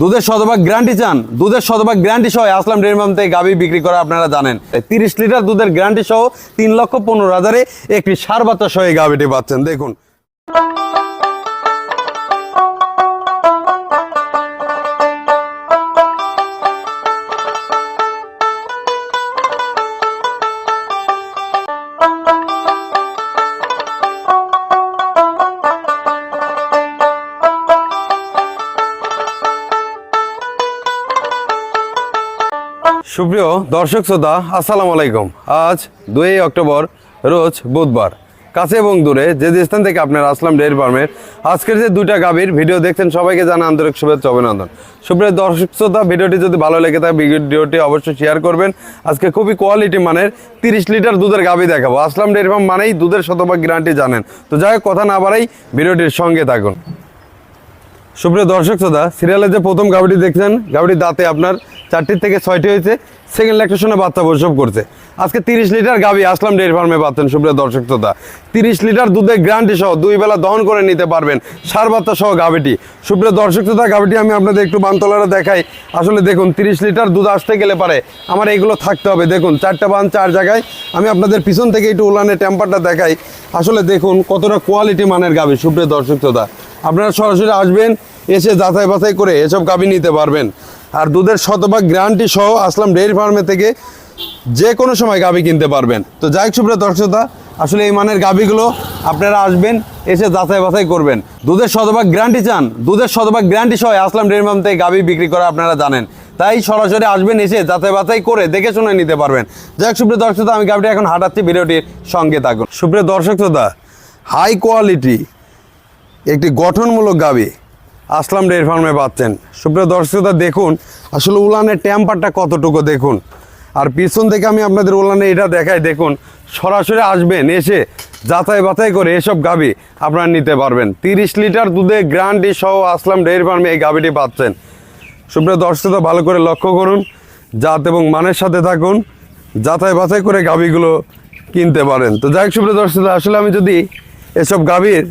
দুধের শতভাগ গ্যারান্টি চান। দুধের শতভাগ গ্যারান্টি সহ আসলাম ডেয়ারি ফার্ম থেকে গাভী বিক্রি করা, আপনারা জানেন। তিরিশ লিটার দুধের গ্যারান্টি সহ তিন লক্ষ পনেরো হাজারে একটি সার বাচ্চা সহ এই গাভিটি পাচ্ছেন। দেখুন। সুপ্রিয় দর্শক শ্রোতা, আসসালামু আলাইকুম। আজ দুই অক্টোবর, রোজ বুধবার। কাছে এবং দূরে যে যে স্থান থেকে আপনারা আসলাম ডেয়ারি ফার্মের আজকের যে দুইটা গাভীর ভিডিও দেখছেন, সবাইকে জানা আন্তরিক শুভেচ্ছা অভিনন্দন। সুপ্রিয় দর্শক শ্রোতা, ভিডিওটি যদি ভালো লেগে থাকে, ভিডিওটি অবশ্যই শেয়ার করবেন। আজকে খুবই কোয়ালিটি মানের তিরিশ লিটার দুধের গাভী দেখাবো। আসলাম ডেয়ারি ফার্ম মানেই দুধের শতভাগ গ্যারান্টি জানেন। তো যাই হোক, কথা না বাড়াই ভিডিওটির সঙ্গে থাকুন। সুপ্রিয় দর্শক শ্রোতা সিরিয়ালের যে প্রথম গাভিটি দেখছেন গাভিটির দাঁতে আপনার চারটির থেকে ছয়টি হয়েছে সেকেন্ড ল্যাকটেশনে বাচ্চা প্রসব করছে। আজকে তিরিশ লিটার গাভি আসলাম ডেয়ারি ফার্মে পাচ্ছেন, সুপ্রিয় দর্শক শ্রোতা। তিরিশ লিটার দুধের গ্যারান্টি সহ দুই বেলা দহন করে নিতে পারবেন, সার বাচ্চা সহ গাভিটি সুপ্রিয় দর্শক শ্রোতা গাভিটি আমি আপনাদের একটু বানতলারা দেখাই। আসলে দেখুন, তিরিশ লিটার দুধ আসতে গেলে পারে, আমার এইগুলো থাকতে হবে। দেখুন, চারটা বান চার জায়গায়, আমি আপনাদের পিছন থেকে একটু উলানের টেম্পারটা দেখাই। আসলে দেখুন, কতটা কোয়ালিটি মানের গাভি সুপ্রিয় দর্শক শ্রোতা। আপনারা সরাসরি আসবেন, এসে যাচাই বাছাই করে এসব গাভি নিতে পারবেন। আর দুধের শতভাগ গ্যারান্টি সহ আসলাম ডেয়ারি ফার্মে থেকে যে কোনো সময় গাভি কিনতে পারবেন। তো যাই সুপ্রিয় দর্শকতা আসলে এই মানের গাভিগুলো আপনারা আসবেন, এসে যাচাই বাছাই করবেন। দুধের শতভাগ গ্যারান্টি চান, দুধের শতভাগ গ্যারান্টি সহ আসলাম ডেয়ারি ফার্ম থেকে গাভি বিক্রি করে আপনারা জানেন। তাই সরাসরি আসবেন, এসে যাচাই বাছাই করে দেখে শুনে নিতে পারবেন। যাই সুপ্রিয় দর্শকতা আমি গাভিটি এখন হাঁটাচ্ছি, ভিডিওটির সঙ্গে থাকুন। সুপ্রিয় দর্শকতা হাই কোয়ালিটি একটি গঠনমূলক গাবি। আসলাম ডেয়ারি ফার্মে পাচ্ছেন। সুপ্রিয় দর্শকতা, দেখুন, আসলে উলানের ট্যাম্পারটা কতটুকু দেখুন। আর পিছন থেকে আমি আপনাদের উলানে এটা দেখাই, দেখুন, সরাসরি আসবেন, এসে যাচাই বাছাই করে এসব গাবি আপনারা নিতে পারবেন। তিরিশ লিটার দুধে গ্রান্টি সহ আসলাম ডেয়ারি ফার্মে এই গাবিটি পাচ্ছেন। সুপ্রিয় দর্শকতা, ভালো করে লক্ষ্য করুন, জাত এবং মানের সাথে থাকুন, যাচাই বাছাই করে গাবিগুলো কিনতে পারেন। তো যাই হোক, সুপ্রিয় দর্শকতা, আসলে আমি যদি এসব গাভীর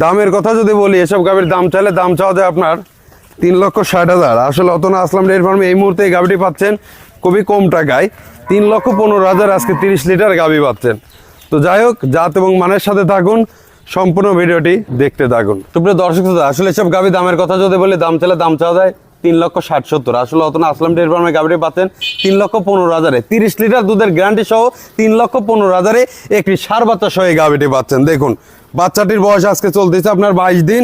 দামের কথা যদি বলি, এসব গাভীর দাম চাইলে দাম চাওয়া যায় আপনার তিন লক্ষ ষাট হাজার। আসলে অত না, আসলাম ডেয়ারি ফার্মে, এই মুহূর্তে এই গাভীটি পাচ্ছেন খুবই কম টাকায়। তিন লক্ষ পনেরো হাজার আজকে তিরিশ লিটার গাভী পাচ্ছেন। তো যাই হোক, জাত এবং মানের সাথে থাকুন, সম্পূর্ণ ভিডিওটি দেখতে থাকুন। তো দর্শক আসলে এসব গাভী দামের কথা যদি বলি, দাম চাইলে দাম চাওয়া যায়। তিন লক্ষ ষাট সত্তর। আসলে অত না, আসলাম ডেয়ারি ফার্মে গাভীটি পাচ্ছেন তিন লক্ষ পনেরো হাজারে। তিরিশ লিটার দুধের গ্যারান্টি সহ তিন লক্ষ পনেরো হাজারে একটি সার বাচ্চা সহ এই গাভীটি পাচ্ছেন। দেখুন, বাচ্চাটির বয়স আজকে চলতেছে আপনার বাইশ দিন।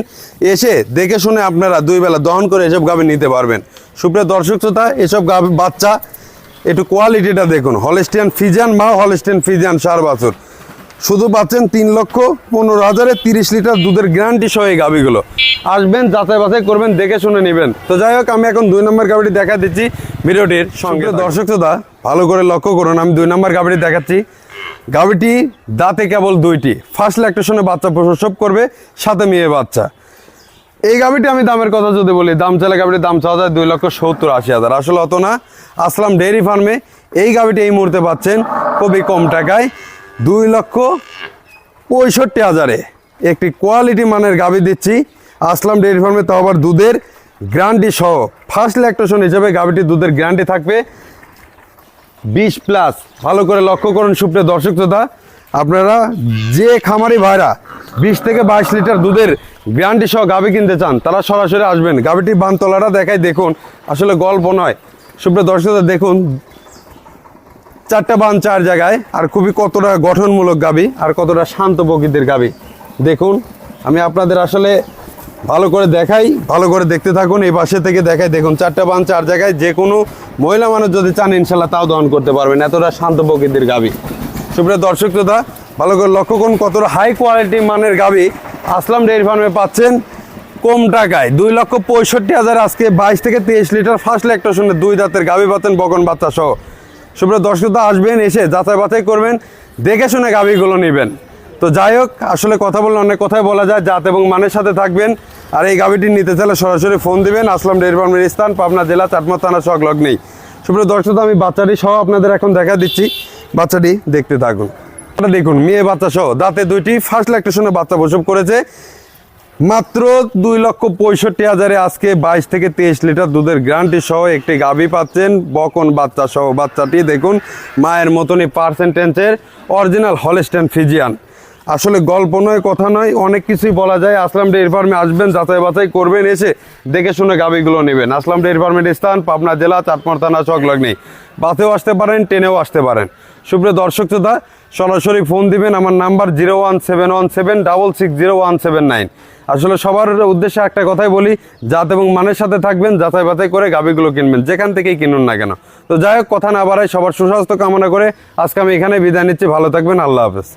এসে দেখে শুনে আপনারা দুই বেলা দহন করে এসব গাভী নিতে পারবেন। সুপ্রিয় দর্শক শ্রোতা, এসব গাভী বাচ্চা, একটু কোয়ালিটিটা দেখুন। হলেস্টিয়ান ফিজিয়ান বা হলেস্টিয়ান ফিজিয়ান সার বাছুর। শুধু পাচ্ছেন তিন লক্ষ পনেরো হাজারে তিরিশ লিটার দুধের গ্যারান্টি সহ এই গাভিগুলো। আসবেন যাচাই বাছাই করবেন দেখে শুনে নেবেন। তো যাই হোক আমি এখন দুই নম্বর গাভিটি দেখা দিচ্ছি ভিডিওটির সঙ্গে দর্শক শ্রোতা ভালো করে লক্ষ্য করুন আমি দুই নম্বর গাভিটি দেখাচ্ছি। গাভিটি দাঁতে কেবল দুইটি ফার্স্ট ল্যাকটেশনে বাচ্চা প্রসব করবে সাথে মেয়ে বাচ্চা। এই গাভিটি আমি দামের কথা যদি বলি দাম চাইলে গাভিটির দাম চাওয়া যায় দুই লক্ষ সত্তর আশি হাজার। আসলে অত না আসলাম ডেয়ারি ফার্মে। এই গাভিটি এই মুহূর্তে পাচ্ছেন খুবই কম টাকায়। দুই লক্ষ পঁয়ষট্টি হাজারে। একটি কোয়ালিটি মানের গাভি দিচ্ছি। আসলাম ডেয়ারি ফার্মে তো আবার দুধের গ্যারান্টি সহ ফার্স্ট ল্যাকটেশন হিসেবে গাভিটির দুধের গ্যারান্টি থাকবে। বিশ প্লাস ভালো করে লক্ষ্য করুন সুপ্রিয় দর্শক শ্রোতা। আপনারা যে খামারি ভাইরা বিশ থেকে বাইশ লিটার দুধের গ্যারান্টি সহ গাভি কিনতে চান, তারা সরাসরি আসবেন। গাভিটির বানতলাটা দেখাই দেখুন। আসলে গল্প নয়। সুপ্রিয় দর্শক শ্রোতা, দেখুন চারটা বান চার জায়গায়, আর খুবই কতটা গঠনমূলক গাবি আর কতটা শান্ত প্রকৃতির গাবি। দেখুন, আমি আপনাদের আসলে ভালো করে দেখাই, ভালো করে দেখতে থাকুন, এই পাশে থেকে দেখাই। দেখুন, চারটা বান চার জায়গায় যে কোনো মহিলা মানুষ যদি চান ইনশাল্লাহ তাও দহন করতে পারবেন। এতটা শান্ত প্রকৃতির গাবি। সুপ্রিয় দর্শক শ্রোতা, ভালো করে লক্ষ্য করুন কতটা হাই কোয়ালিটি মানের গাবি আসলাম ডেয়ারি ফার্মে পাচ্ছেন কম টাকায়। দুই লক্ষ পঁয়ষট্টি হাজার আজকে বাইশ থেকে তেইশ লিটার ফার্স্ট ল্যাকটেশনে দুই দাঁতের গাবি পাচ্ছেন বগন বাচ্চা সহ। সুপ্রিয় দর্শকতা আসবেন, এসে যাচাই বাছাই করবেন, দেখে শুনে গাভিগুলো নেবেন। তো যাই হোক, আসলে কথা বললে অনেক কথাই বলা যায়, জাত এবং মানের সাথে থাকবেন। আর এই গাভিটি নিতে চাইলে সরাসরি ফোন দিবেন, আসলাম ডেয়ারি ফার্মের স্থান, পাবনা জেলা চাটমা থানা সংলগ্নেই সুপ্রিয় দর্শকতা আমি বাচ্চাটি সহ আপনাদের এখন দেখা দিচ্ছি। বাচ্চাটি দেখতে থাকুন। দেখুন, মেয়ে বাচ্চা সহ, দাঁতে দুইটি ফার্স্ট ল্যাকটেশনে বাচ্চা প্রসব করেছে। মাত্র দুই লক্ষ পঁয়ষট্টি হাজারে আজকে বাইশ থেকে তেইশ লিটার দুধের গ্যারান্টি সহ একটি গাভি পাচ্ছেন বকন বাচ্চা সহ বাচ্চাটি। দেখুন, মায়ের মতনই পার্সেন্টেন্সের অরিজিনাল হলেস্টেন ফিজিয়ান আসলে গল্প নয়, কথা নয়, অনেক কিছুই বলা যায়। আসলাম ডেয়ারি ফার্মে আসবেন, যাচাই বাছাই করবেন, এসে দেখে শুনে গাভিগুলো নেবেন। আসলাম ডেয়ারি ফার্মের স্থান, পাবনা জেলা, চাটমার থানা সংলগ্নে বাসেও আসতে পারেন, ট্রেনেও আসতে পারেন। সুপ্রিয় দর্শক শ্রোতা, সরাসরি ফোন দিবেন, আমার number zero one seven one seven double six zero one seven nine. আসলে সবার উদ্দেশ্যে একটা কথাই বলি, জাত এবং মানের সাথে থাকবেন, যাচাই বাছাই করে গাভিগুলো কিনবেন, যেখান থেকেই কিনুন না কেন। তো যাই হোক, কথা না বাড়াই সবার সুস্বাস্থ্য কামনা করে আজকে আমি এখানে বিদায় নিচ্ছি, ভালো থাকবেন, আল্লাহ হাফেজ।